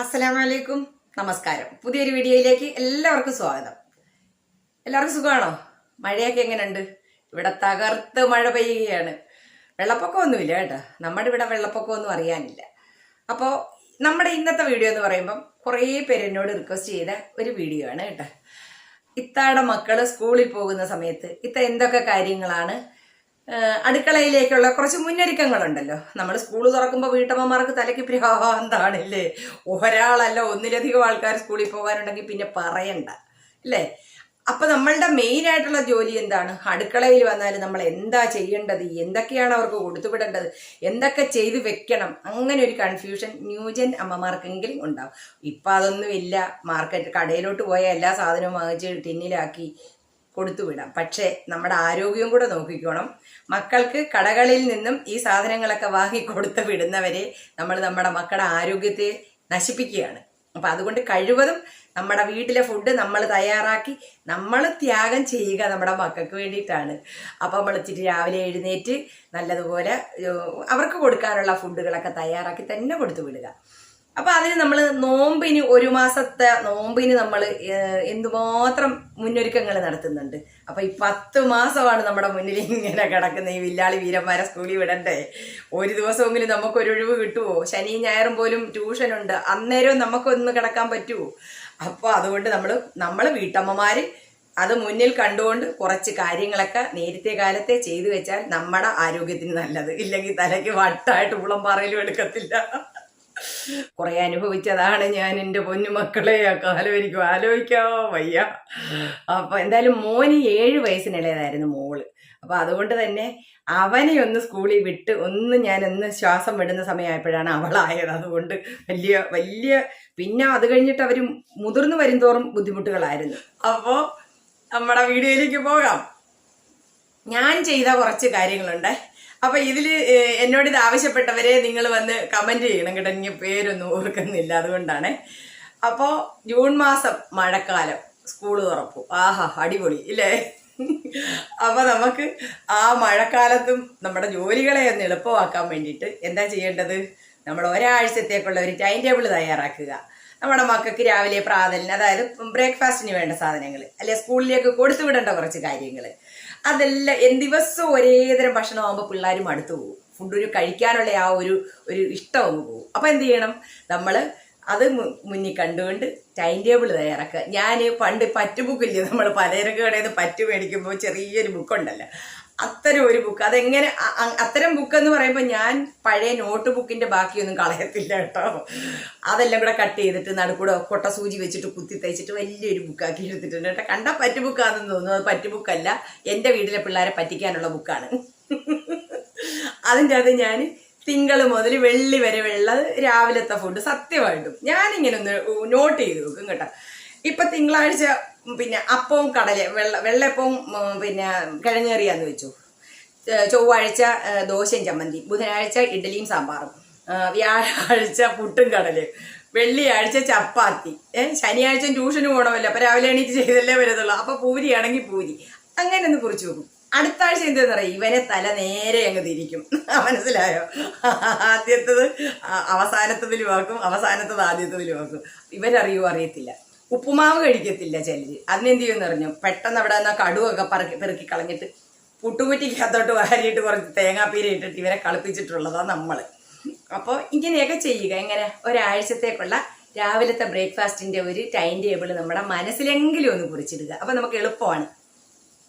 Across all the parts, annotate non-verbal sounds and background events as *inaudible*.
അസ്സലാമലൈക്കും. നമസ്കാരം. പുതിയൊരു വീഡിയോയിലേക്ക് എല്ലാവർക്കും സ്വാഗതം. എല്ലാവർക്കും സുഖമാണോ? മഴയൊക്കെ എങ്ങനെയുണ്ട്? ഇവിടെ തകർത്ത് മഴ പെയ്യുകയാണ്. വെള്ളപ്പൊക്കമൊന്നുമില്ല കേട്ടോ. നമ്മുടെ ഇവിടെ വെള്ളപ്പൊക്കമൊന്നും അറിയാനില്ല. അപ്പോൾ നമ്മുടെ ഇന്നത്തെ വീഡിയോ എന്ന് പറയുമ്പം കുറേ പേര് എന്നോട് റിക്വസ്റ്റ് ചെയ്ത ഒരു വീഡിയോ ആണ് കേട്ടോ. ഇത്താടെ മക്കൾ സ്കൂളിൽ പോകുന്ന സമയത്ത് ഇത്ത എന്തൊക്കെ കാര്യങ്ങളാണ് അടുക്കളയിലേക്കുള്ള കുറച്ച് മുന്നൊരുക്കങ്ങളുണ്ടല്ലോ. നമ്മൾ സ്കൂൾ തുറക്കുമ്പോൾ വീട്ടമ്മമാർക്ക് തലയ്ക്ക് ഭ്രാന്താണില്ലേ ഒരാളല്ല ഒന്നിലധികം ആൾക്കാർ സ്കൂളിൽ പോകാനുണ്ടെങ്കിൽ പിന്നെ പറയണ്ട അല്ലേ? അപ്പം നമ്മളുടെ മെയിനായിട്ടുള്ള ജോലി എന്താണ്? അടുക്കളയിൽ വന്നാൽ നമ്മൾ എന്താ ചെയ്യേണ്ടത്? എന്തൊക്കെയാണ് അവർക്ക് കൊടുത്തുവിടേണ്ടത് എന്തൊക്കെ ചെയ്ത് വെക്കണം? അങ്ങനെ ഒരു കൺഫ്യൂഷൻ ന്യൂജൻ അമ്മമാർക്കെങ്കിലും ഉണ്ടാവും. ഇപ്പം അതൊന്നുമില്ല. മാർക്കറ്റ് കടയിലോട്ട് പോയ എല്ലാ സാധനവും വാങ്ങിച്ച് ടിന്നിലാക്കി. കൊടുത്തുവിടാം. പക്ഷേ നമ്മുടെ ആരോഗ്യവും കൂടെ നോക്കിക്കോണം. മക്കൾക്ക് കടകളിൽ നിന്നും ഈ സാധനങ്ങളൊക്കെ വാങ്ങി കൊടുത്ത് വിടുന്നവരെ നമ്മൾ നമ്മുടെ മക്കളുടെ ആരോഗ്യത്തെ നശിപ്പിക്കുകയാണ്. അപ്പം അതുകൊണ്ട് കഴിവതും നമ്മുടെ വീട്ടിലെ ഫുഡ് നമ്മൾ തയ്യാറാക്കി നമ്മൾ ത്യാഗം ചെയ്യുക നമ്മുടെ മക്കൾക്ക് വേണ്ടിയിട്ടാണ്. അപ്പം നമ്മൾ ഇച്ചിരി രാവിലെ എഴുന്നേറ്റ് നല്ലതുപോലെ അവർക്ക് കൊടുക്കാനുള്ള ഫുഡുകളൊക്കെ തയ്യാറാക്കി തന്നെ കൊടുത്തു വിടുക. അപ്പൊ അതിന് നമ്മൾ നോമ്പിന് ഒരു മാസത്തെ നോമ്പിന് നമ്മൾ എന്തുമാത്രം മുന്നൊരുക്കങ്ങൾ നടത്തുന്നുണ്ട്. അപ്പൊ ഈ പത്ത് മാസമാണ് നമ്മുടെ മുന്നിൽ ഇങ്ങനെ കിടക്കുന്ന ഈ വില്ലാളി വീരന്മാരെ സ്കൂളിൽ വിടണ്ടേ. ഒരു ദിവസമെങ്കിലും നമുക്ക് ഒരു ഒഴിവ് കിട്ടുമോ ശനി ഞായറും പോലും ട്യൂഷൻ ഉണ്ട് അന്നേരവും നമുക്കൊന്ന് കിടക്കാൻ പറ്റുമോ അപ്പോൾ അതുകൊണ്ട് നമ്മൾ നമ്മൾ വീട്ടമ്മമാര് അത് മുന്നിൽ കണ്ടുകൊണ്ട് കുറച്ച് കാര്യങ്ങളൊക്കെ നേരത്തെ കാലത്തെ ചെയ്തു വെച്ചാൽ നമ്മുടെ ആരോഗ്യത്തിന് നല്ലത്. ഇല്ലെങ്കിൽ തലയ്ക്ക് വട്ടായിട്ട് ഉളം പറയലും എടുക്കത്തില്ല. കുറെ അനുഭവിച്ചതാണ് ഞാൻ എന്റെ പൊന്നുമക്കളെ ആ കാലം വയ്യ. അപ്പൊ എന്തായാലും മോന് ഏഴ് വയസ്സിനുള്ളതായിരുന്നു മോൾ. അപ്പൊ അതുകൊണ്ട് തന്നെ അവനെ ഒന്ന് സ്കൂളിൽ വിട്ട് ഒന്ന് ഞാൻ ഒന്ന് ശ്വാസം വിടുന്ന സമയമായപ്പോഴാണ് അവളായത്. അതുകൊണ്ട് വലിയ വലിയ പിന്നെ അത് കഴിഞ്ഞിട്ട് അവർ മുതിർന്നു വരുംതോറും ബുദ്ധിമുട്ടുകളായിരുന്നു. അപ്പോൾ നമ്മുടെ വീഡിയോയിലേക്ക് പോകാം. ഞാൻ ചെയ്ത കുറച്ച് കാര്യങ്ങളുണ്ട്. അപ്പൊ ഇതിൽ എന്നോട് ഇത് ആവശ്യപ്പെട്ടവരെ നിങ്ങൾ വന്ന് കമന്റ് ചെയ്യണം കേട്ടോ. എനിക്ക് പേരൊന്നും ഓർക്കുന്നില്ല അതുകൊണ്ടാണ്. അപ്പോ ജൂൺ മാസം മഴക്കാലം സ്കൂൾ തുറപ്പു. ആഹാ അടിപൊളി ഇല്ലേ? അപ്പൊ നമുക്ക് ആ മഴക്കാലത്തും നമ്മുടെ ജോലികളെ ഒന്ന് എളുപ്പമാക്കാൻ വേണ്ടിയിട്ട് എന്താ ചെയ്യേണ്ടത്? നമ്മൾ ഒരാഴ്ചത്തേക്കുള്ള ഒരു ടൈം ടേബിൾ തയ്യാറാക്കുക. നമ്മുടെ മക്കൾക്ക് രാവിലെ പ്രാതലിന് അതായത് ബ്രേക്ക്ഫാസ്റ്റിന് വേണ്ട സാധനങ്ങൾ അല്ലെ സ്കൂളിലേക്ക് കൊടുത്തു വിടേണ്ട കുറച്ച് കാര്യങ്ങൾ അതെല്ലാം ദിവസവും ഒരേതരം ഭക്ഷണമാകുമ്പോൾ പിള്ളേർ മടുത്തു പോകും. ഫുഡ് ഒരു കഴിക്കാനുള്ള ആ ഒരു ഒരു ഇഷ്ടം പോകും. അപ്പം എന്ത് ചെയ്യണം? നമ്മൾ അത് മുന്നിൽ കണ്ടുകൊണ്ട് ടൈം ടേബിൾ തയ്യാറാക്കുക. ഞാൻ പണ്ട് പറ്റ് ബുക്കില്ലേ നമ്മൾ പലചരക്ക് കടയിൽ നിന്ന് പറ്റ് മേടിക്കുമ്പോൾ ചെറിയൊരു ബുക്കുണ്ടല്ലോ അത്തരം ഒരു ബുക്ക് അതെങ്ങനെ അത്തരം ബുക്ക് എന്ന് പറയുമ്പോൾ ഞാൻ പഴയ നോട്ട് ബുക്കിന്റെ ബാക്കിയൊന്നും കളയത്തില്ല കേട്ടോ. അതെല്ലാം കൂടെ കട്ട് ചെയ്തിട്ട് നടുക്കൂടെ കൊട്ട സൂചി വെച്ചിട്ട് കുത്തി തയ്ച്ചിട്ട് വലിയൊരു ബുക്കാക്കി എടുത്തിട്ടുണ്ട് കേട്ടോ. കണ്ടാൽ പറ്റു ബുക്കാണെന്ന് തോന്നുന്നു. അത് പറ്റു ബുക്കല്ല എന്റെ വീട്ടിലെ പിള്ളേരെ പറ്റിക്കാനുള്ള ബുക്കാണ് അതിന്റെ അത് ഞാൻ തിങ്കൾ മുതൽ വെള്ളി വരെ വെള്ള രാവിലത്തെ ഫുഡ് സത്യമായിട്ടും ഞാനിങ്ങനെ ഒന്ന് നോട്ട് ചെയ്ത് വെക്കും കേട്ടോ. ഇപ്പം തിങ്കളാഴ്ച പിന്നെ അപ്പവും കടല വെള്ള വെള്ളയപ്പവും പിന്നെ കിഴങ്ങേറിയാന്ന് വെച്ചു. ചൊവ്വാഴ്ച ദോശയും ചമ്മന്തി ബുധനാഴ്ച ഇഡ്ഡലിയും സാമ്പാറും വ്യാഴാഴ്ച പുട്ടും കടലയും വെള്ളിയാഴ്ച ചപ്പാത്തി. ശനിയാഴ്ച ട്യൂഷന് പോകണമല്ലോ അപ്പൊ രാവിലെ എണീറ്റ് ചെയ്തല്ലേ വരത്തുള്ളൂ. അപ്പൊ പൂരിയാണെങ്കിൽ പൂരി. അങ്ങനെ ഒന്ന് കുറിച്ച് വെക്കും അടുത്ത ആഴ്ച എന്താന്ന് പറയാം ഇവനെ തല നേരെ അങ്ങ് തിരിക്കും. *laughs* മനസ്സിലായോ? ആദ്യത്തത് ആക്കും അവസാനത്തത് ആദ്യത്തതിൽ വാക്കും ഇവരറിയോ അറിയത്തില്ല. ഉപ്പുമാവ് കഴിക്കത്തില്ല ചിലര് അതിനെന്ത് ചെയ്യുമെന്ന് പറഞ്ഞു പെട്ടെന്ന് അവിടെ നിന്ന് കടുവൊക്കെ പറക്കി പെറുക്കി കളഞ്ഞിട്ട് പുട്ടുകുറ്റിക്കകത്തോട്ട് വാരിയിട്ട് കുറച്ച് തേങ്ങാപ്പീര ഇട്ടിട്ട് ഇവരെ കളിപ്പിച്ചിട്ടുള്ളതാണ് നമ്മൾ അപ്പോൾ ഇങ്ങനെയൊക്കെ ചെയ്യുക. എങ്ങനെ? ഒരാഴ്ചത്തേക്കുള്ള രാവിലത്തെ ബ്രേക്ക്ഫാസ്റ്റിന്റെ ഒരു ടൈം ടേബിൾ നമ്മുടെ മനസ്സിലെങ്കിലും ഒന്ന് കുറിച്ചിടുക. അപ്പം നമുക്ക് എളുപ്പമാണ്.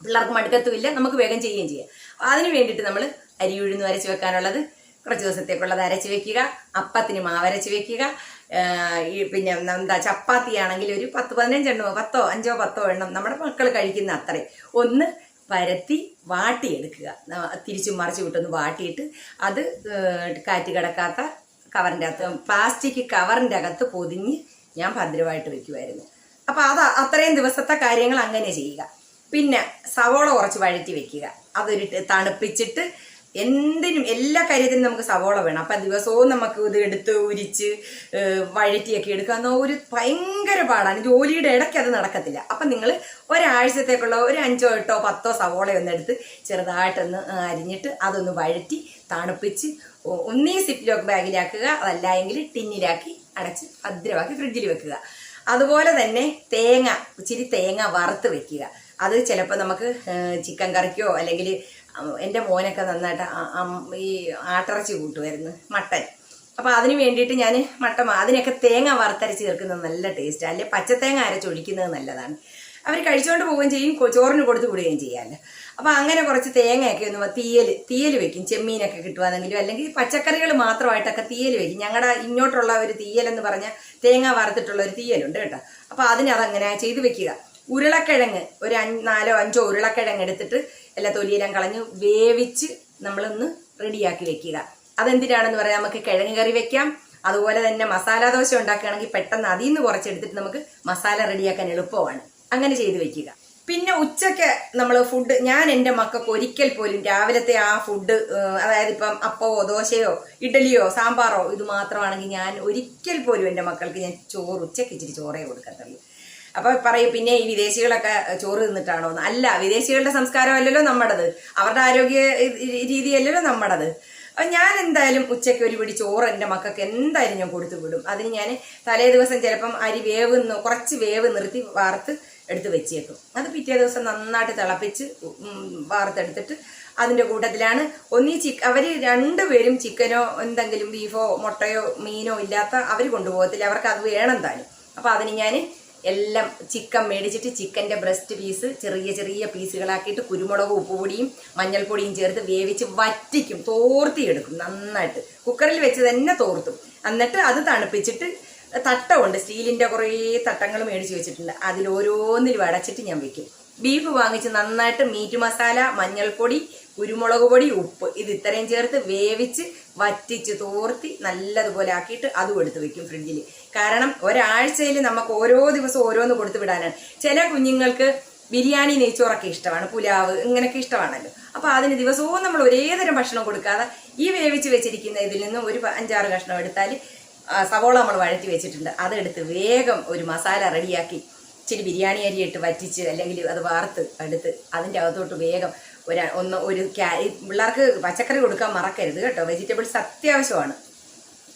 പിള്ളേർക്ക് മടുക്കത്തുമില്ല. നമുക്ക് വേഗം ചെയ്യുകയും ചെയ്യാം. അതിന് വേണ്ടിയിട്ട് നമ്മൾ അരി ഉഴുന്ന് അരച്ച് വെക്കാനുള്ളത് കുറച്ച് ദിവസത്തേക്കുള്ളത് അരച്ച് വെക്കുക അപ്പത്തിന് മാവരച്ച് വെക്കുക. ഈ പിന്നെ എന്താ ചപ്പാത്തി ആണെങ്കിൽ ഒരു പത്ത് പതിനഞ്ചെണ്ണോ പത്തോ അഞ്ചോ പത്തോ എണ്ണം നമ്മുടെ മക്കൾ കഴിക്കുന്ന അത്രയും ഒന്ന് പരത്തി വാട്ടിയെടുക്കുക. തിരിച്ചും മറിച്ച് വിട്ടൊന്ന് വാട്ടിയിട്ട് അത് കാറ്റ് കിടക്കാത്ത കവറിന്റെ അകത്ത് പ്ലാസ്റ്റിക് കവറിന്റെ അകത്ത് പൊതിഞ്ഞ് ഞാൻ ഭദ്രമായിട്ട് വെക്കുമായിരുന്നു അപ്പം അത് അത്രയും ദിവസത്തെ കാര്യങ്ങൾ അങ്ങനെ ചെയ്യുക. പിന്നെ സവോള കുറച്ച് വഴറ്റി വെക്കുക. അതൊരു തണുപ്പിച്ചിട്ട് എന്തിനും എല്ലാ കാര്യത്തിനും നമുക്ക് സവോള വേണം. അപ്പം ദിവസവും നമുക്ക് ഇത് എടുത്ത് ഉരിച്ച് വഴറ്റിയൊക്കെ എടുക്കുക ഒരു ഭയങ്കര പാടാണ് ജോലിയുടെ ഇടയ്ക്ക് അത് നടക്കത്തില്ല. അപ്പം നിങ്ങൾ ഒരാഴ്ചത്തേക്കുള്ള ഒരു അഞ്ചോ എട്ടോ പത്തോ സവോള ഒന്ന് എടുത്ത് ചെറുതായിട്ടൊന്ന് അരിഞ്ഞിട്ട് അതൊന്ന് വഴറ്റി തണുപ്പിച്ച് ഒന്നീ സിപ്ലോക്ക് ബാഗിലാക്കുക. അതല്ല എങ്കിൽ ടിന്നിലാക്കി അടച്ച് ഭദ്രമാക്കി ഫ്രിഡ്ജിൽ വെക്കുക. അതുപോലെ തന്നെ തേങ്ങ ഇച്ചിരി തേങ്ങ വറുത്ത് വെക്കുക. അത് ചിലപ്പോൾ നമുക്ക് ചിക്കൻ കറിക്കോ അല്ലെങ്കിൽ എന്റെ മോനൊക്കെ നന്നായിട്ട് ഈ ആട്ടിറച്ചി കൂട്ടുമായിരുന്നു മട്ടൻ. അപ്പോൾ അതിന് വേണ്ടിയിട്ട് ഞാൻ മട്ടൻ അതിനൊക്കെ തേങ്ങ വറുത്തരച്ച് ചേർക്കുന്നത് നല്ല ടേസ്റ്റ് തേങ്ങ പച്ചത്തേങ്ങ അരച്ചൊഴിക്കുന്നത് നല്ലതാണ്. അവർ കഴിച്ചുകൊണ്ട് പോവുകയും ചെയ്യും ചോറിന് കൊടുത്തു വിടുകയും ചെയ്യാമല്ലോ അപ്പോൾ അങ്ങനെ കുറച്ച് തേങ്ങയൊക്കെ ഒന്ന് തീയൽ തീയൽ വെക്കും. ചെമ്മീനൊക്കെ കിട്ടുവാണെങ്കിലും അല്ലെങ്കിൽ പച്ചക്കറികൾ മാത്രമായിട്ടൊക്കെ തീയൽ വെക്കും. ഞങ്ങളുടെ ഇങ്ങോട്ടുള്ള ഒരു തീയലെന്ന് പറഞ്ഞാൽ തേങ്ങ വറുത്തിട്ടുള്ള ഒരു തീയലുണ്ട് കേട്ടോ. അപ്പോൾ അതിനതങ്ങനെ ചെയ്ത് വെക്കുക. ഉരുളക്കിഴങ്ങ് ഒരു നാലോ അഞ്ചോ ഉരുളക്കിഴങ്ങ് എടുത്തിട്ട് എല്ലാ തൊലിയെല്ലാം കളഞ്ഞ് വേവിച്ച് നമ്മളൊന്ന് റെഡിയാക്കി വെക്കുക. അതെന്തിനാണെന്ന് പറയാം. നമുക്ക് കിഴങ്ങ് കറി വെക്കാം. അതുപോലെ തന്നെ മസാല ദോശ ഉണ്ടാക്കുകയാണെങ്കിൽ പെട്ടെന്ന് അതിൽ നിന്ന് കുറച്ചെടുത്തിട്ട് നമുക്ക് മസാല റെഡിയാക്കാൻ എളുപ്പമാണ്. അങ്ങനെ ചെയ്ത് വെക്കുക. പിന്നെ ഉച്ചയ്ക്ക് നമ്മൾ ഫുഡ് ഞാൻ എന്റെ മക്കൾക്ക് ഒരിക്കൽ പോലും രാവിലത്തെ ആ ഫുഡ് അതായത് ഇപ്പം അപ്പമോ ദോശയോ ഇഡലിയോ സാമ്പാറോ ഇത് മാത്രമാണെങ്കിൽ ഞാൻ ഒരിക്കൽ പോലും എന്റെ മക്കൾക്ക് ഞാൻ ചോറ് ഉച്ചയ്ക്ക് ഇച്ചിരി ചോറേ കൊടുക്കത്തുള്ളൂ. അപ്പൊ പറയും പിന്നെ ഈ വിദേശികളൊക്കെ ചോറ് തിന്നിട്ടാണോ? അല്ല വിദേശികളുടെ സംസ്കാരമല്ലല്ലോ നമ്മുടേത്. അവരുടെ ആരോഗ്യ രീതിയല്ലല്ലോ നമ്മുടേത്. അപ്പൊ ഞാൻ എന്തായാലും ഉച്ചയ്ക്ക് ഒരു പിടി ചോറ് എന്റെ മക്കൾക്ക് എന്തായാലും ഞാൻ കൊടുത്തു വിടും. അതിന് ഞാൻ തലേ ദിവസം ചിലപ്പം അരി വേവ് കുറച്ച് വേവ് നിർത്തി വാർത്ത് എടുത്ത് വെച്ചേക്കും. അത് പിറ്റേ ദിവസം നന്നായിട്ട് തിളപ്പിച്ച് വാർത്തെടുത്തിട്ട് അതിന്റെ കൂട്ടത്തിലാണ്. ഒന്നീ ചിക്ക അവർ രണ്ടുപേരും ചിക്കനോ എന്തെങ്കിലും ബീഫോ മുട്ടയോ മീനോ ഇല്ലാത്ത അവർ കൊണ്ടുപോകത്തില്ല. അവർക്ക് അത് വേണം താനും. അപ്പോൾ അതിന് ഞാൻ എല്ലാം ചിക്കൻ മേടിച്ചിട്ട് ചിക്കന്റെ ബ്രസ്റ്റ് പീസ് ചെറിയ ചെറിയ പീസുകളാക്കിയിട്ട് കുരുമുളകും ഉപ്പുപൊടിയും മഞ്ഞൾപ്പൊടിയും ചേർത്ത് വേവിച്ച് വറ്റിക്കും തോർത്തിയെടുക്കും നന്നായിട്ട്. കുക്കറിൽ വെച്ച് തന്നെ തോർത്തും. എന്നിട്ട് അത് തണുപ്പിച്ചിട്ട് തട്ടമുണ്ട് സ്റ്റീലിന്റെ കുറേ തട്ടങ്ങൾ മേടിച്ച് വെച്ചിട്ടുണ്ട്. അതിൽ ഓരോന്നിലും അടച്ചിട്ട് ഞാൻ വെക്കും. ബീഫ് വാങ്ങിച്ച് നന്നായിട്ട് മീറ്റ് മസാല മഞ്ഞൾപ്പൊടി കുരുമുളക് പൊടി ഉപ്പ് ഇത് ഇത്രയും ചേർത്ത് വേവിച്ച് വറ്റിച്ച് തോർത്തി നല്ലതുപോലെ ആക്കിയിട്ട് അതും എടുത്ത് വെക്കും ഫ്രിഡ്ജിൽ കാരണം ഒരാഴ്ചയിൽ നമുക്ക് ഓരോ ദിവസവും ഓരോന്ന് കൊടുത്തു വിടാനാണ്. ചില കുഞ്ഞുങ്ങൾക്ക് ബിരിയാണി നെയ്ച്ചോറൊക്കെ ഇഷ്ടമാണ് പുലാവ് ഇങ്ങനെയൊക്കെ ഇഷ്ടമാണല്ലോ. അപ്പോൾ അതിന് ദിവസവും നമ്മൾ ഒരേതരം ഭക്ഷണം കൊടുക്കാതെ ഈ വേവിച്ച് വെച്ചിരിക്കുന്ന ഇതിൽ നിന്നും ഒരു അഞ്ചാറ് കഷ്ണം എടുത്താൽ സവോള നമ്മൾ വഴറ്റി വെച്ചിട്ടുണ്ട്. അതെടുത്ത് വേഗം ഒരു മസാല റെഡിയാക്കി ഇച്ചിരി ബിരിയാണി അരി ഇട്ട് വറ്റിച്ച് അല്ലെങ്കിൽ അത് വാർത്ത് എടുത്ത് അതിന്റെ അകത്തോട്ട് വേഗം ഒരു ഒന്ന് ഒരു ക്യാ ഈ പിള്ളേർക്ക് പച്ചക്കറി കൊടുക്കാൻ മറക്കരുത് കേട്ടോ. വെജിറ്റബിൾസ് അത്യാവശ്യമാണ്.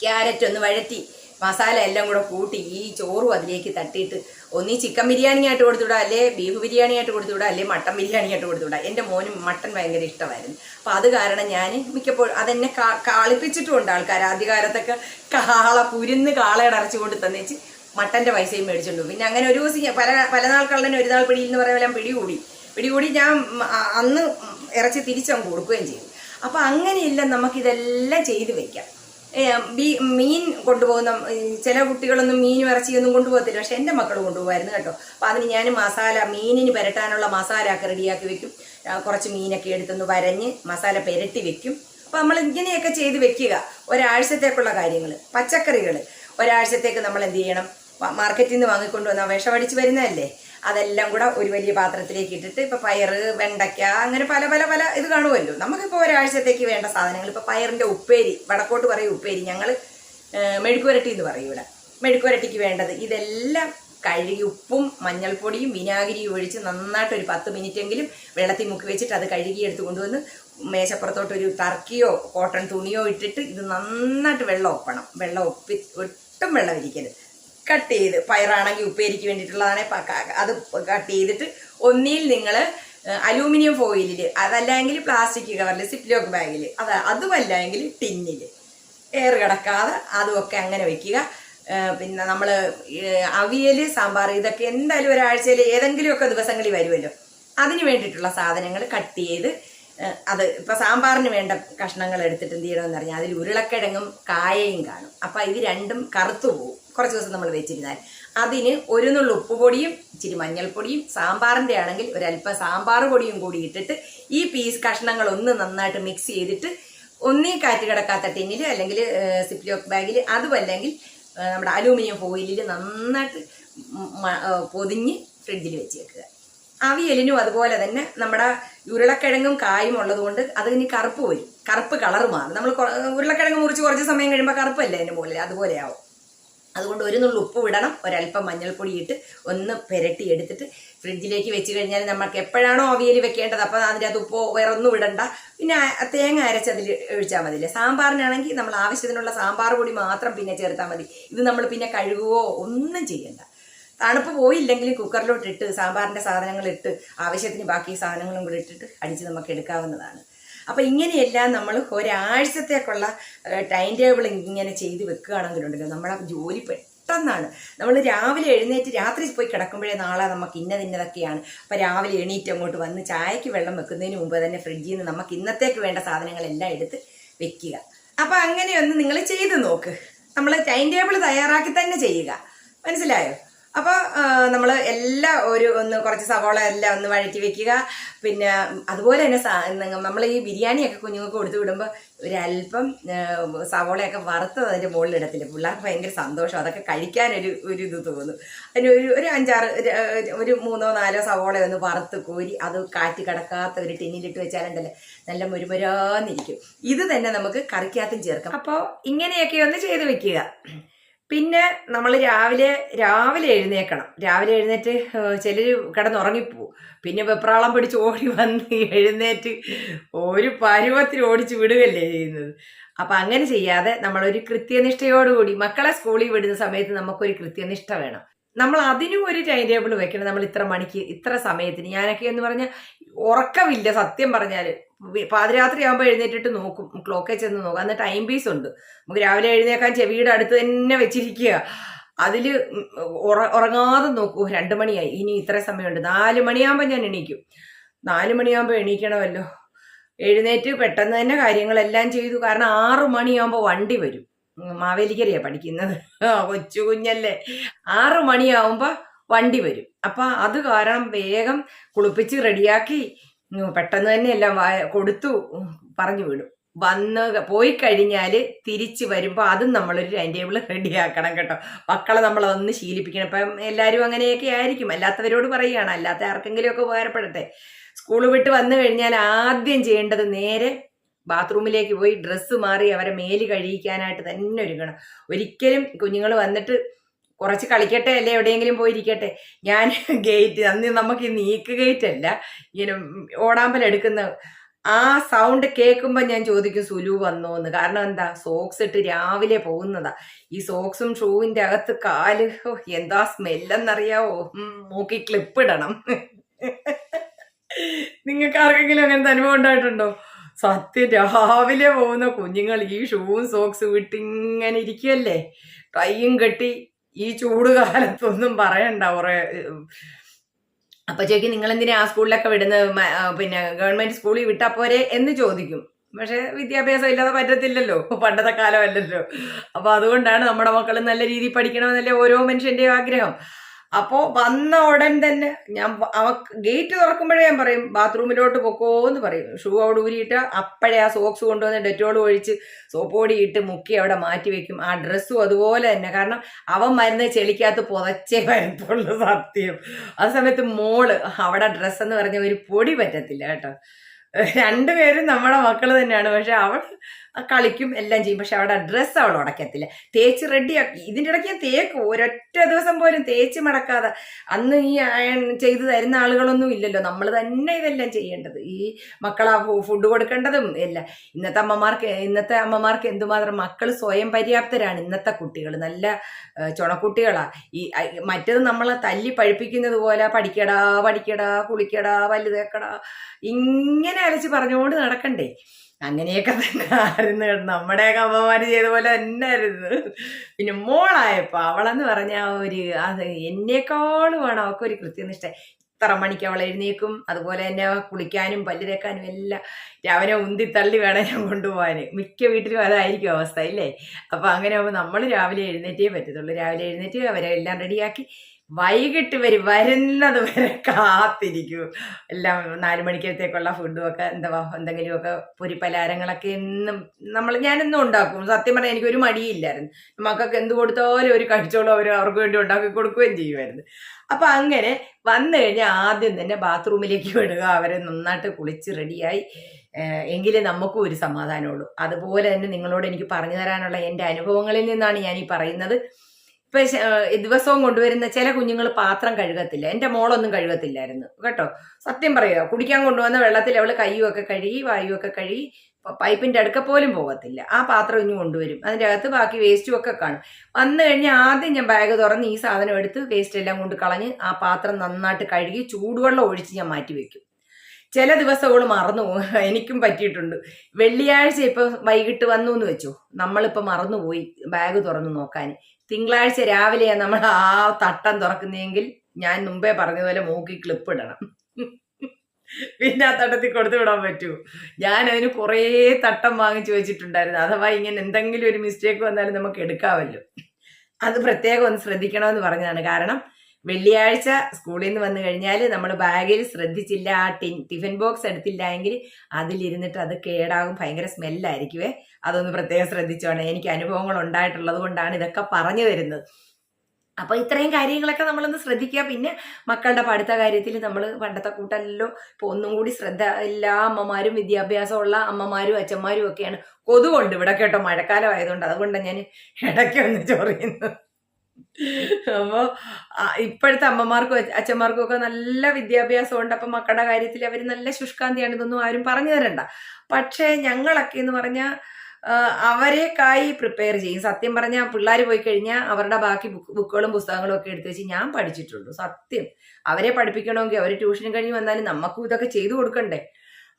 ക്യാരറ്റ് ഒന്ന് വഴറ്റി മസാല എല്ലാം കൂടെ കൂട്ടി ഈ ചോറും അതിലേക്ക് തട്ടിയിട്ട് ഒന്നീ ചിക്കൻ ബിരിയാണി ആയിട്ട് കൊടുത്തുവിടാം അല്ലേ? ബീഫ് ബിരിയാണി ആയിട്ട് കൊടുത്തുവിടാം അല്ലേ? മട്ടൻ ബിരിയാണി ആയിട്ട് കൊടുത്തുവിടാം. എന്റെ മോനും മട്ടൻ ഭയങ്കര ഇഷ്ടമായിരുന്നു. അപ്പോൾ അത് കാരണം ഞാൻ മിക്കപ്പോഴും അതെന്നെ കാളിപ്പിച്ചിട്ടുമുണ്ട് ആൾക്കാർ. ആദ്യകാലത്തൊക്കെ കാള പുരുന്ന് കാളയുടെ അരച്ചു കൊണ്ട് തന്നേച്ച് മട്ടന്റെ പൈസയും മേടിച്ചിട്ടുണ്ട്. പിന്നെ അങ്ങനെ ഒരു ദിവസം പല പല നാൾ ഒരു നാൾ പിടിയിൽ എന്ന് പറയുമ്പോൾ പിടികൂടി. പിടികൂടി ഞാൻ അന്ന് ഇറച്ചി തിരിച്ചങ്ങ് കൊടുക്കുകയും ചെയ്യും അപ്പം അങ്ങനെയില്ല നമുക്കിതെല്ലാം ചെയ്ത് വെക്കാം. മീൻ കൊണ്ടുപോകുന്ന ചില കുട്ടികളൊന്നും മീനും ഇറച്ചിയൊന്നും കൊണ്ടുപോകത്തില്ല. പക്ഷെ എന്റെ മക്കൾ കൊണ്ടുപോകായിരുന്നു കേട്ടോ. അപ്പം അതിന് ഞാൻ മസാല മീനിന് പുരട്ടാനുള്ള മസാല ഒക്കെ റെഡിയാക്കി വെക്കും. കുറച്ച് മീനൊക്കെ എടുത്തൊന്ന് വരഞ്ഞ് മസാല പുരട്ടി വെക്കും. അപ്പം നമ്മൾ ഇങ്ങനെയൊക്കെ ചെയ്ത് വെക്കുക. ഒരാഴ്ചത്തേക്കുള്ള കാര്യങ്ങൾ പച്ചക്കറികൾ ഒരാഴ്ചത്തേക്ക് നമ്മൾ എന്ത് ചെയ്യണം? മാർക്കറ്റിൽ നിന്ന് വാങ്ങിക്കൊണ്ടുവന്നാൽ വിഷമടിച്ച് വരുന്നതല്ലേ? അതെല്ലാം കൂടെ ഒരു വലിയ പാത്രത്തിലേക്ക് ഇട്ടിട്ട് ഇപ്പൊ പയറ് വെണ്ടയ്ക്ക അങ്ങനെ പല പല പല ഇത് കാണുമല്ലോ. നമുക്കിപ്പോൾ ഒരാഴ്ചത്തേക്ക് വേണ്ട സാധനങ്ങൾ. ഇപ്പൊ പയറിന്റെ ഉപ്പേരി വടക്കോട്ട് പറയും ഉപ്പേരി. ഞങ്ങൾ മെഴുക്കുവരട്ടി എന്ന് പറയും ഇവിടെ. മെഴുക്കുവരട്ടിക്ക് വേണ്ടത്. ഇതെല്ലാം കഴുകി ഉപ്പും മഞ്ഞൾപ്പൊടിയും വിനാഗിരിയും ഒഴിച്ച് നന്നായിട്ട് ഒരു പത്ത് മിനിറ്റെങ്കിലും വെള്ളത്തിൽ മുക്കി വെച്ചിട്ട് അത് കഴുകി എടുത്ത് കൊണ്ടുവന്ന് മേശപ്പുറത്തോട്ട് ഒരു ടർക്കിയോ കോട്ടൺ തുണിയോ ഇട്ടിട്ട് ഇത് നന്നായിട്ട് വെള്ളം ഒപ്പണം. വെള്ളം ഒപ്പി ഒട്ടും വെള്ളം ഇരിക്കരുത്. കട്ട് ചെയ്ത്. പയറാണെങ്കിൽ ഉപ്പേരിക്ക് വേണ്ടിയിട്ടുള്ളതാണ് അത് കട്ട് ചെയ്തിട്ട് ഒന്നിൽ നിങ്ങൾ അലൂമിനിയം ഫോയിലിൽ അതല്ലെങ്കിൽ പ്ലാസ്റ്റിക് കവറിൽ സിപ്ലോക്ക് ബാഗിൽ അത് അതുമല്ലെങ്കിൽ ടിന്നിൽ എയർ കിടക്കാതെ അതുമൊക്കെ അങ്ങനെ വെക്കുക. പിന്നെ നമ്മൾ അവിയൽ സാമ്പാർ ഇതൊക്കെ എന്തായാലും ഒരാഴ്ചയിൽ ഏതെങ്കിലുമൊക്കെ ദിവസങ്ങളിൽ വരുമല്ലോ. അതിന് വേണ്ടിയിട്ടുള്ള സാധനങ്ങൾ കട്ട് ചെയ്ത് അത് ഇപ്പം സാമ്പാറിന് വേണ്ട കഷ്ണങ്ങൾ എടുത്തിട്ട് എന്ത് ചെയ്യണമെന്ന് പറഞ്ഞാൽ അതിൽ ഉരുളക്കിഴങ്ങും കായയും കാണും. അപ്പം ഇത് രണ്ടും കറുത്തു പോകും കുറച്ച് ദിവസം നമ്മൾ വെച്ചിരുന്നാൽ അതിന് ഒരു നുള്ളു ഉപ്പുപൊടിയും ഇച്ചിരി മഞ്ഞൾപ്പൊടിയും സാമ്പാറിന്റെ ആണെങ്കിൽ ഒരല്പം സാമ്പാർ പൊടിയും കൂടി ഇട്ടിട്ട് ഈ പീസ് കഷ്ണങ്ങൾ ഒന്ന് നന്നായിട്ട് മിക്സ് ചെയ്തിട്ട് ഒന്നേ കാറ്റ് കിടക്കാത്ത ടിന്നിൽ അല്ലെങ്കിൽ സിപ്ലോക്ക് ബാഗിൽ അതുമല്ലെങ്കിൽ നമ്മുടെ അലൂമിനിയം ഫോയിലിൽ നന്നായിട്ട് പൊതിഞ്ഞ് ഫ്രിഡ്ജിൽ വെച്ച് വെക്കുക അവിയലിനും അതുപോലെ തന്നെ നമ്മുടെ ഉരുളക്കിഴങ്ങും കായും ഉള്ളതുകൊണ്ട് അതിന് കറുപ്പ് വരും. കറുപ്പ് കളർ മാറും. നമ്മൾ ഉരുളക്കിഴങ്ങ് മുറിച്ച് കുറച്ച് സമയം കഴിയുമ്പോൾ കറുപ്പല്ലേ അതിന്റെ മുകളിൽ? അതുപോലെ ആവും. അതുകൊണ്ട് ഒരു നുള്ളു ഉപ്പ് വിടണം ഒരല്പം മഞ്ഞൾപ്പൊടി ഇട്ട് ഒന്ന് പുരട്ടി എടുത്തിട്ട് ഫ്രിഡ്ജിലേക്ക് വെച്ച് കഴിഞ്ഞാൽ നമുക്ക് എപ്പോഴാണോ അവിയൽ വെക്കേണ്ടത് അപ്പോൾ അതിന്റെ അത് ഉപ്പോ വേറെ ഒന്നും ഇടണ്ട പിന്നെ തേങ്ങ തേങ്ങ അരച്ചതിൽ ഒഴിച്ചാൽ മതില്ലേ സാമ്പാറിനാണെങ്കിൽ നമ്മൾ ആവശ്യത്തിനുള്ള സാമ്പാർ പൊടി മാത്രം പിന്നെ ചേർത്താൽ മതി. ഇത് നമ്മൾ പിന്നെ കഴുകുകയോ ഒന്നും ചെയ്യണ്ട. തണുപ്പ് പോയില്ലെങ്കിൽ കുക്കറിലോട്ട് ഇട്ട് സാമ്പാറിന്റെ സാധനങ്ങൾ ഇട്ട് ആവശ്യത്തിന് ബാക്കി സാധനങ്ങളും കൂടി ഇട്ടിട്ട് അടിച്ച് നമുക്ക് എടുക്കാവുന്നതാണ്. അപ്പോൾ ഇങ്ങനെയെല്ലാം നമ്മൾ ഒരാഴ്ചത്തേക്കുള്ള ടൈം ടേബിൾ ഇങ്ങനെ ചെയ്ത് വെക്കുകയാണെങ്കിലുണ്ടല്ലോ നമ്മളെ ജോലി പെട്ടെന്നാണ്. നമ്മൾ രാവിലെ എഴുന്നേറ്റ് രാത്രി പോയി കിടക്കുമ്പോഴേ നാളെ നമുക്ക് ഇന്നതിന്നതൊക്കെയാണ് അപ്പോൾ രാവിലെ എണീറ്റ് അങ്ങോട്ട് വന്ന് ചായക്ക് വെള്ളം വെക്കുന്നതിന് മുമ്പ് തന്നെ ഫ്രിഡ്ജിൽ നിന്ന് നമുക്ക് ഇന്നത്തേക്ക് വേണ്ട സാധനങ്ങളെല്ലാം എടുത്ത് വെക്കുക. അപ്പോൾ അങ്ങനെയൊന്ന് നിങ്ങൾ ചെയ്ത് നോക്ക്. നമ്മൾ ടൈം ടേബിൾ തയ്യാറാക്കി തന്നെ ചെയ്യുക. മനസ്സിലായോ? അപ്പോൾ നമ്മൾ എല്ലാം ഒരു ഒന്ന് കുറച്ച് സവോള എല്ലാം ഒന്ന് വഴറ്റി വെക്കുക. പിന്നെ അതുപോലെ തന്നെ നമ്മൾ ഈ ബിരിയാണിയൊക്കെ കുഞ്ഞുങ്ങൾക്ക് കൊടുത്തു വിടുമ്പോൾ ഒരല്പം സവോളയൊക്കെ വറുത്തത് അതിന്റെ മുകളിൽ ഇടത്തില്ല പിള്ളേർക്ക് ഭയങ്കര സന്തോഷം. അതൊക്കെ കഴിക്കാനൊരു ഒരു ഇത് തോന്നും. അതിന് ഒരു ഒരു അഞ്ചാറ് ഒരു മൂന്നോ നാലോ സവോള ഒന്ന് വറുത്ത് കോരി അത് കാറ്റ് കിടക്കാത്ത ഒരു ടിന്നിലിട്ട് വെച്ചാലുണ്ടല്ലോ നല്ല മുരുമുരാന്നിരിക്കും. ഇത് തന്നെ നമുക്ക് കറിക്കകത്തും ചേർക്കാം. അപ്പോൾ ഇങ്ങനെയൊക്കെ ഒന്ന് ചെയ്ത് വെക്കുക. പിന്നെ നമ്മൾ രാവിലെ രാവിലെ എഴുന്നേക്കണം. രാവിലെ എഴുന്നേറ്റ് ചിലർ കിടന്നുറങ്ങിപ്പോവും. പിന്നെ വെപ്രാളം പിടിച്ച് ഓടി വന്ന് എഴുന്നേറ്റ് ഒരു പരുവത്തിൽ ഓടിച്ച് വിടുകയല്ലേ ചെയ്യുന്നത്. അപ്പം അങ്ങനെ ചെയ്യാതെ നമ്മളൊരു കൃത്യനിഷ്ഠയോടുകൂടി മക്കളെ സ്കൂളിൽ വിടുന്ന സമയത്ത് നമുക്കൊരു കൃത്യനിഷ്ഠ വേണം. നമ്മൾ അതിനും ഒരു ടൈം ടേബിൾ വെക്കണം. നമ്മൾ ഇത്ര മണിക്ക് ഇത്ര സമയത്തിന്. ഞാനൊക്കെ എന്ന് പറഞ്ഞാൽ ഉറക്കമില്ല. സത്യം പറഞ്ഞാൽ പാതിരാത്രി ആകുമ്പോൾ എഴുന്നേറ്റിട്ട് നോക്കും. ക്ലോക്കേ ചെന്ന് നോക്കും. അന്ന് ടൈം പീസ് ഉണ്ട്. നമുക്ക് രാവിലെ എഴുന്നേക്കാൻ ചെവിയുടെ അടുത്ത് തന്നെ വെച്ചിരിക്കുക. അതിൽ ഉറ ഉറങ്ങാതെ നോക്കൂ. രണ്ട് മണിയായി. ഇനി ഇത്ര സമയമുണ്ട്. നാല് മണിയാകുമ്പോൾ ഞാൻ എണീക്കും. നാല് മണിയാകുമ്പോൾ എണീക്കണമല്ലോ. എഴുന്നേറ്റ് പെട്ടെന്ന് തന്നെ കാര്യങ്ങളെല്ലാം ചെയ്തു. കാരണം ആറു മണിയാകുമ്പോൾ വണ്ടി വരും. മാവേലിക്കരയാണ് പഠിക്കുന്നത്. കൊച്ചു കുഞ്ഞല്ലേ. ആറു മണിയാവുമ്പോൾ വണ്ടി വരും. അപ്പം അത് കാരണം വേഗം കുളിപ്പിച്ച് റെഡിയാക്കി പെട്ടെന്ന് തന്നെ എല്ലാം കൊടുത്തു പറഞ്ഞു വിടും. വന്ന് പോയി കഴിഞ്ഞാൽ തിരിച്ച് വരുമ്പോൾ അതും നമ്മളൊരു ടൈം ടേബിൾ റെഡിയാക്കണം കേട്ടോ. മക്കളെ നമ്മളതൊന്ന് ശീലിപ്പിക്കണം. ഇപ്പം എല്ലാവരും അങ്ങനെയൊക്കെ ആയിരിക്കും. അല്ലാത്തവരോട് പറയുകയാണ്. അല്ലാത്ത ആർക്കെങ്കിലുമൊക്കെ ഉപകാരപ്പെടട്ടെ. സ്കൂൾ വിട്ട് വന്നു കഴിഞ്ഞാൽ ആദ്യം ചെയ്യേണ്ടത് നേരെ ബാത്റൂമിലേക്ക് പോയി ഡ്രസ്സ് മാറി അവരെ മേൽ കഴിയിക്കാനായിട്ട് തന്നെ ഒരുങ്ങണം. ഒരിക്കലും കുഞ്ഞുങ്ങൾ വന്നിട്ട് കുറച്ച് കളിക്കട്ടെ അല്ലെ? എവിടെയെങ്കിലും പോയിരിക്കട്ടെ. ഞാൻ ഗേറ്റ് അന്ന് നമുക്ക് നീക്ക് ഗേറ്റ് അല്ല ഇങ്ങനെ ഓടാമ്പൽ എടുക്കുന്ന ആ സൗണ്ട് കേൾക്കുമ്പോൾ ഞാൻ ചോദിക്കും സുലു വന്നോ എന്ന് കാരണം എന്താ? സോക്സ് ഇട്ട് രാവിലെ പോകുന്നതാ. ഈ സോക്സും ഷൂവിന്റെ അകത്ത് കാൽ എന്താ സ്മെല്ലെന്നറിയാവോ മൂക്കി ക്ലിപ്പ് ഇടണം. *laughs* നിങ്ങൾക്ക് ആർക്കെങ്കിലും അങ്ങനത്തെ അനുഭവം ഉണ്ടായിട്ടുണ്ടോ? സത്യം രാവിലെ പോകുന്ന കുഞ്ഞുങ്ങൾ ഈ ഷൂവും സോക്സും ഇട്ട് ഇങ്ങനെ ഇരിക്കുകയല്ലേ? കൈയും കെട്ടി ഈ ചൂട് കാലത്തൊന്നും പറയണ്ട കുറെ അപ്പൊ ചോദിക്കും നിങ്ങൾ എന്തിനാ ആ സ്കൂളിലൊക്കെ വിടുന്നത് പിന്നെ ഗവൺമെന്റ് സ്കൂളിൽ വിട്ടാ പോരെ എന്ന് ചോദിക്കും. പക്ഷെ വിദ്യാഭ്യാസം ഇല്ലാതെ പറ്റത്തില്ലല്ലോ. പണ്ടത്തെ കാലമല്ലല്ലോ. അപ്പൊ അതുകൊണ്ടാണ് നമ്മുടെ മക്കൾ നല്ല രീതിയിൽ പഠിക്കണമെന്നല്ലേ ഓരോ മനുഷ്യന്റെയും ആഗ്രഹം. അപ്പോ വന്ന ഉടൻ തന്നെ ഞാൻ അവ ഗേറ്റ് തുറക്കുമ്പോഴേ ഞാൻ പറയും ബാത്റൂമിലോട്ട് പൊക്കോ എന്ന് പറയും. ഷൂ അവിടെ ഊരിയിട്ട് അപ്പോഴേ ആ സോക്സ് കൊണ്ടുവന്ന് ഡെറ്റോൾ ഒഴിച്ച് സോപ്പ് പൊടി ഇട്ട് മുക്കി അവിടെ മാറ്റി വെക്കും. ആ ഡ്രസ്സും അതുപോലെ തന്നെ. കാരണം അവൻ മരുന്ന് ചെളിക്കകത്ത് പുതച്ചേ വരത്തുള്ളൂ സത്യം. ആ സമയത്ത് മോൾ അവിടെ ഡ്രസ്സ് എന്ന് പറഞ്ഞ ഒരു പൊടി പറ്റത്തില്ല കേട്ടോ. രണ്ടുപേരും നമ്മുടെ മക്കൾ തന്നെയാണ്. പക്ഷെ അവൾ കളിക്കും എല്ലാം ചെയ്യും. പക്ഷെ അവിടെ ഡ്രസ്സ് അവൾ ഉടക്കത്തില്ല തേച്ച് റെഡിയാക്കി ഇതിന്റെ ഇടയ്ക്ക് ഞാൻ തേക്കും ഒരൊറ്റ ദിവസം പോലും തേച്ച് മടക്കാതെ അന്ന് ഈ അയൺ ചെയ്ത് തരുന്ന ആളുകളൊന്നും ഇല്ലല്ലോ. നമ്മൾ തന്നെ ഇതെല്ലാം ചെയ്യേണ്ടത്. ഈ മക്കളാ ഫുഡ് കൊടുക്കേണ്ടതും എല്ലാം. ഇന്നത്തെ അമ്മമാർക്ക് ഇന്നത്തെ അമ്മമാർക്ക് എന്തുമാത്രം മക്കൾ സ്വയം പര്യാപ്തരാണ്. ഇന്നത്തെ കുട്ടികൾ നല്ല ചുണക്കുട്ടികളാണ് ചുണക്കുട്ടികളാ. ഈ മറ്റത് നമ്മളെ തല്ലി പഴിപ്പിക്കുന്നത് പോലെ പഠിക്കടാ പഠിക്കടാ കുളിക്കടാ വലുതേക്കടാ. തേക്കടാ ഇങ്ങനെ അലച്ച് പറഞ്ഞുകൊണ്ട് നടക്കണ്ടേ. അങ്ങനെയൊക്കെ തന്നെ ആയിരുന്നു കേട്ടോ. നമ്മുടെയൊക്കെ അമ്മമാര് ചെയ്ത പോലെ തന്നെ ആയിരുന്നു പിന്നെ മോളായപ്പോ അവളെന്ന് പറഞ്ഞ ഒരു അത് എന്നേക്കാളുമാണ് അവൾക്കൊരു കൃത്യനിഷ്ഠ. ഇത്ര മണിക്ക് അവൾ എഴുന്നേക്കും അതുപോലെ തന്നെ കുളിക്കാനും പല്ല് എല്ലാം രാവിലെ ഉന്തി തള്ളി വേണം ഞാൻ കൊണ്ടുപോകാൻ മിക്ക വീട്ടിലും അതായിരിക്കും അവസ്ഥ ഇല്ലേ? അപ്പൊ അങ്ങനെ ആകുമ്പോൾ നമ്മൾ രാവിലെ എഴുന്നേറ്റേ പറ്റത്തുള്ളൂ. രാവിലെ എഴുന്നേറ്റ് അവരെ എല്ലാം റെഡിയാക്കി വൈകിട്ട് വരെ വരുന്നത് വരെ കാത്തിരിക്കൂ. എല്ലാം നാല് മണിക്കത്തേക്കുള്ള ഫുഡും ഒക്കെ എന്താ എന്തെങ്കിലുമൊക്കെ പൊരി പലഹാരങ്ങളൊക്കെ എന്നും നമ്മൾ ഞാനെന്നും ഉണ്ടാക്കും. സത്യം പറഞ്ഞാൽ എനിക്കൊരു മടിയില്ലായിരുന്നു. മക്കൾക്ക് എന്ത് കൊടുത്താലും ഒരു കഴിച്ചോളും അവർ അവർക്ക് വേണ്ടി ഉണ്ടാക്കി കൊടുക്കുകയും ചെയ്യുമായിരുന്നു. അപ്പൊ അങ്ങനെ വന്നു കഴിഞ്ഞാൽ ആദ്യം തന്നെ ബാത്റൂമിലേക്ക് വിടുക അവരെ നന്നായിട്ട് കുളിച്ച് റെഡിയായി എങ്കിലേ നമുക്കും ഒരു സമാധാനമുള്ളൂ. അതുപോലെ തന്നെ നിങ്ങളോട് എനിക്ക് പറഞ്ഞു തരാനുള്ള എന്റെ അനുഭവങ്ങളിൽ നിന്നാണ് ഞാൻ ഈ പറയുന്നത്. ഇപ്പൊ ദിവസവും കൊണ്ടുവരുന്ന ചില കുഞ്ഞുങ്ങൾ പാത്രം കഴുകത്തില്ല. എന്റെ മോളൊന്നും കഴുകത്തില്ലായിരുന്നു. കേട്ടോ? സത്യം പറയുക കുടിക്കാൻ കൊണ്ടുവന്ന വെള്ളത്തിൽ അവൾ കയ്യുമൊക്കെ കഴുകി വായുവൊക്കെ കഴുകി പൈപ്പിന്റെ അടുക്ക പോലും പോകത്തില്ല. ആ പാത്രം ഇനി കൊണ്ടുവരും. അതിന്റെ അകത്ത് ബാക്കി വേസ്റ്റും ഒക്കെ കാണും. വന്നു കഴിഞ്ഞാൽ ആദ്യം ഞാൻ ബാഗ് തുറന്ന് ഈ സാധനം എടുത്ത് വേസ്റ്റ് എല്ലാം കൊണ്ട് കളഞ്ഞ് ആ പാത്രം നന്നായിട്ട് കഴുകി ചൂടുവെള്ളം ഒഴിച്ച് ഞാൻ മാറ്റി വെക്കും. ചില ദിവസം അവൾ മറന്നു *laughs* എനിക്കും പറ്റിയിട്ടുണ്ട്. വെള്ളിയാഴ്ച ഇപ്പൊ വൈകിട്ട് വന്നു എന്ന് വെച്ചു? നമ്മളിപ്പോ മറന്നുപോയി ബാഗ് തുറന്ന് നോക്കാൻ. തിങ്കളാഴ്ച രാവിലെയാ നമ്മൾ ആ തട്ടം തുറക്കുന്നതെങ്കിൽ ഞാൻ മുമ്പേ പറഞ്ഞതുപോലെ മൂക്കി ക്ലിപ്പ് ഇടണം. പിന്നെ ആ തട്ടത്തിൽ കൊടുത്തു വിടാൻ പറ്റൂ. ഞാൻ അതിന് കുറേ തട്ടം വാങ്ങിച്ചു വെച്ചിട്ടുണ്ടായിരുന്നു. അഥവാ ഇങ്ങനെ എന്തെങ്കിലും ഒരു മിസ്റ്റേക്ക് വന്നാലും നമുക്ക് എടുക്കാമല്ലോ. അത് പ്രത്യേകം ഒന്ന് ശ്രദ്ധിക്കണമെന്ന് പറഞ്ഞതാണ്. കാരണം വെള്ളിയാഴ്ച സ്കൂളിൽ നിന്ന് വന്നു കഴിഞ്ഞാൽ നമ്മൾ ബാഗിൽ ശ്രദ്ധിച്ചില്ല ആ ടിൻ ടിഫിൻ ബോക്സ് എടുത്തില്ല എങ്കിൽ അതിലിരുന്നിട്ട് അത് കേടാകും ഭയങ്കര സ്മെല്ലായിരിക്കുവേ. അതൊന്ന് പ്രത്യേകം ശ്രദ്ധിച്ചോണേ. എനിക്ക് അനുഭവങ്ങൾ ഉണ്ടായിട്ടുള്ളത് കൊണ്ടാണ് ഇതൊക്കെ പറഞ്ഞു വരുന്നത് അപ്പൊ ഇത്രയും കാര്യങ്ങളൊക്കെ നമ്മളൊന്ന് ശ്രദ്ധിക്കുക. പിന്നെ മക്കളുടെ പഠിത്ത കാര്യത്തിൽ നമ്മൾ പണ്ടത്തെ കൂട്ടല്ലോ. ഇപ്പൊ ഒന്നും കൂടി ശ്രദ്ധ എല്ലാ അമ്മമാരും വിദ്യാഭ്യാസമുള്ള അമ്മമാരും അച്ഛന്മാരും ഒക്കെയാണ് കൊതുകുണ്ട് ഇവിടെ കേട്ടോ മഴക്കാലം ആയതുകൊണ്ട്. അതുകൊണ്ടാണ് ഞാൻ ഇടയ്ക്ക് ഒന്ന് ചൊറിയുന്നത്. *laughs* അപ്പോ ആ, ഇപ്പോഴത്തെ അമ്മമാർക്കും അച്ഛ- അച്ഛന്മാർക്കും ഒക്കെ നല്ല വിദ്യാഭ്യാസം ഉണ്ട്. അപ്പൊ മക്കളുടെ കാര്യത്തിൽ അവർ നല്ല ശുഷ്കാന്തിയാണ്. ഇതൊന്നും ആരും പറഞ്ഞു തരണ്ട. പക്ഷേ ഞങ്ങളൊക്കെ എന്ന് പറഞ്ഞാൽ അവരെക്കായി പ്രിപ്പയർ ചെയ്യും. സത്യം പറഞ്ഞാൽ പിള്ളേർ പോയി കഴിഞ്ഞാൽ അവരുടെ ബാക്കി ബുക്ക് ബുക്കുകളും പുസ്തകങ്ങളും ഒക്കെ എടുത്ത് വെച്ച് ഞാൻ പഠിച്ചിട്ടുള്ളൂ. സത്യം. അവരെ പഠിപ്പിക്കണമെങ്കിൽ അവർ ട്യൂഷനും കഴിഞ്ഞ് വന്നാലും നമുക്കും ഇതൊക്കെ ചെയ്തു കൊടുക്കണ്ടേ?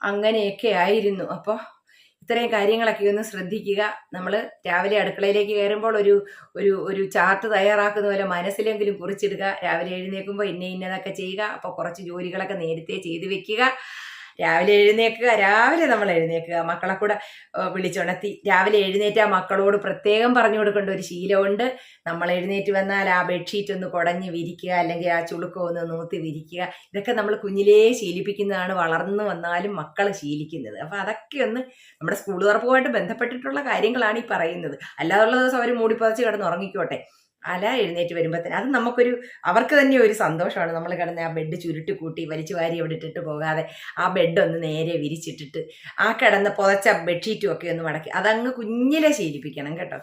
അങ്ങനെയൊക്കെ ആയിരുന്നു. അപ്പോൾ ഇത്രയും കാര്യങ്ങളൊക്കെ ഒന്ന് ശ്രദ്ധിക്കുക. നമ്മൾ രാവിലെ അടുക്കളയിലേക്ക് കയറുമ്പോൾ ഒരു ഒരു ഒരു ചാർട്ട് തയ്യാറാക്കുന്ന പോലെ മനസ്സിലെങ്കിലും കുറിച്ചിടുക. രാവിലെ എഴുന്നേൽക്കുമ്പോൾ ഇന്ന ഇന്നതൊക്കെ ചെയ്യുക. അപ്പോൾ കുറച്ച് ജോലികളൊക്കെ നേരത്തെ ചെയ്തു വെക്കുക. രാവിലെ എഴുന്നേക്കുക രാവിലെ നമ്മൾ എഴുന്നേക്കുക മക്കളെ കൂടെ വിളിച്ചുണർത്തി. രാവിലെ എഴുന്നേറ്റ് ആ മക്കളോട് പ്രത്യേകം പറഞ്ഞു കൊടുക്കേണ്ട ഒരു ശീലമുണ്ട്. നമ്മൾ എഴുന്നേറ്റ് വന്നാൽ ആ ബെഡ്ഷീറ്റ് ഒന്ന് കുടഞ്ഞ് വിരിക്കുക അല്ലെങ്കിൽ ആ ചുളുക്കം ഒന്ന് നൂത്തി വിരിക്കുക. ഇതൊക്കെ നമ്മൾ കുഞ്ഞിലേ ശീലിപ്പിക്കുന്നതാണ് വളർന്നു വന്നാലും മക്കൾ ശീലിക്കുന്നത്. അപ്പോൾ അതൊക്കെ ഒന്ന് നമ്മുടെ സ്കൂൾ തുറപ്പുമായിട്ട് ബന്ധപ്പെട്ടിട്ടുള്ള കാര്യങ്ങളാണ് ഈ പറയുന്നത്. അല്ലാതുള്ള ദിവസം അവർ മൂടിപ്പതച്ച് കിടന്ന് ഉറങ്ങിക്കോട്ടെ. അല എഴുന്നേറ്റ് വരുമ്പോഴത്തേന് അത് നമുക്കൊരു അവർക്ക് തന്നെ ഒരു സന്തോഷമാണ്. നമ്മൾ കിടന്ന് ആ ബെഡ് ചുരുട്ടി കൂട്ടി വലിച്ചു വാരി അവിടെ ഇട്ടിട്ട് പോകാതെ ആ ബെഡ് ഒന്ന് നേരെ വിരിച്ചിട്ടിട്ട് ആ കിടന്ന് പുതച്ച ബെഡ്ഷീറ്റും ഒക്കെ ഒന്ന് മടക്കി. അതങ്ങ് കുഞ്ഞിലെ ശീലിപ്പിക്കണം കേട്ടോ.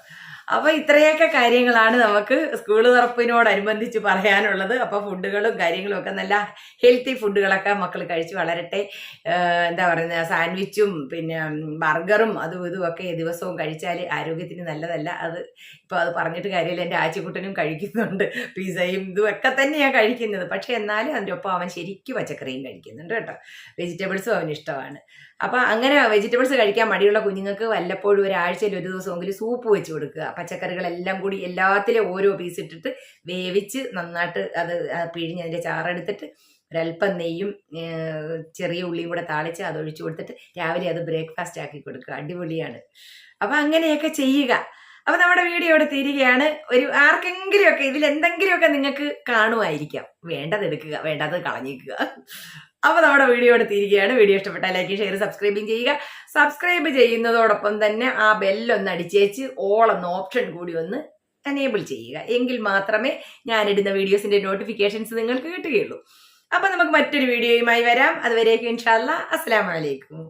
അപ്പോൾ ഇത്രയൊക്കെ കാര്യങ്ങളാണ് നമുക്ക് സ്കൂൾ തുറപ്പിനോടനുബന്ധിച്ച് പറയാനുള്ളത്. അപ്പോൾ ഫുഡുകളും കാര്യങ്ങളും ഒക്കെ നല്ല ഹെൽത്തി ഫുഡുകളൊക്കെ മക്കൾ കഴിച്ച് വളരട്ടെ. എന്താ പറയുന്നത് സാൻഡ്വിച്ചും പിന്നെ ബർഗറും അതും ഇതും ഒക്കെ ദിവസവും കഴിച്ചാൽ ആരോഗ്യത്തിന് നല്ലതല്ല. അത് ഇപ്പോൾ അത് പറഞ്ഞിട്ട് കാര്യമില്ല. എന്റെ ആച്ചിക്കുട്ടനും കഴിക്കുന്നുണ്ട്. പിസയും ഇതും ഒക്കെ തന്നെയാണ് കഴിക്കുന്നത്. പക്ഷേ എന്നാലും അതിന്റെ ഒപ്പം അവൻ ശരിക്കും പച്ചക്കറിയും കഴിക്കുന്നുണ്ട് കേട്ടോ. വെജിറ്റബിൾസും അവന് ഇഷ്ടമാണ്. അപ്പം അങ്ങനെ വെജിറ്റബിൾസ് കഴിക്കാൻ മടിയുള്ള കുഞ്ഞുങ്ങൾക്ക് വല്ലപ്പോഴും ഒരാഴ്ചയിൽ ഒരു ദിവസമെങ്കിലും സൂപ്പ് വെച്ച് കൊടുക്കുക. പച്ചക്കറികളെല്ലാം കൂടി എല്ലാത്തിലും ഓരോ പീസ് ഇട്ടിട്ട് വേവിച്ച് നന്നായിട്ട് അത് പിഴിഞ്ഞ് അതിന്റെ ചാറെടുത്തിട്ട് ഒരല്പം നെയ്യും ചെറിയ ഉള്ളിയും കൂടെ താളിച്ച് അത് ഒഴിച്ചു കൊടുത്തിട്ട് രാവിലെ അത് ബ്രേക്ക്ഫാസ്റ്റ് ആക്കി കൊടുക്കുക. അടിപൊളിയാണ്. അപ്പം അങ്ങനെയൊക്കെ ചെയ്യുക. അപ്പൊ നമ്മുടെ വീഡിയോ ഇവിടെ തീരുകയാണ്. ഒരു ആർക്കെങ്കിലുമൊക്കെ ഇതിൽ എന്തെങ്കിലുമൊക്കെ നിങ്ങൾക്ക് കാണുമായിരിക്കാം. വേണ്ടത് എടുക്കുക വേണ്ടത് കളഞ്ഞേക്കുക അപ്പൊ നമ്മുടെ വീഡിയോ എടുത്തിരിക്കുകയാണ്. വീഡിയോ ഇഷ്ടപ്പെട്ട ലൈക്ക് ഷെയർ സബ്സ്ക്രൈബും ചെയ്യുക. സബ്സ്ക്രൈബ് ചെയ്യുന്നതോടൊപ്പം തന്നെ ആ ബെല്ലൊന്ന് അടിച്ചേച്ച് ഓൾ എന്ന ഓപ്ഷൻ കൂടി ഒന്ന് എനേബിൾ ചെയ്യുക. എങ്കിൽ മാത്രമേ ഞാനിടുന്ന വീഡിയോസിന്റെ നോട്ടിഫിക്കേഷൻസ് നിങ്ങൾക്ക് കിട്ടുകയുള്ളൂ. അപ്പൊ നമുക്ക് മറ്റൊരു വീഡിയോയുമായി വരാം. അതുവരേക്കും ഇൻഷാല്ല അസ്സലാമലൈക്കും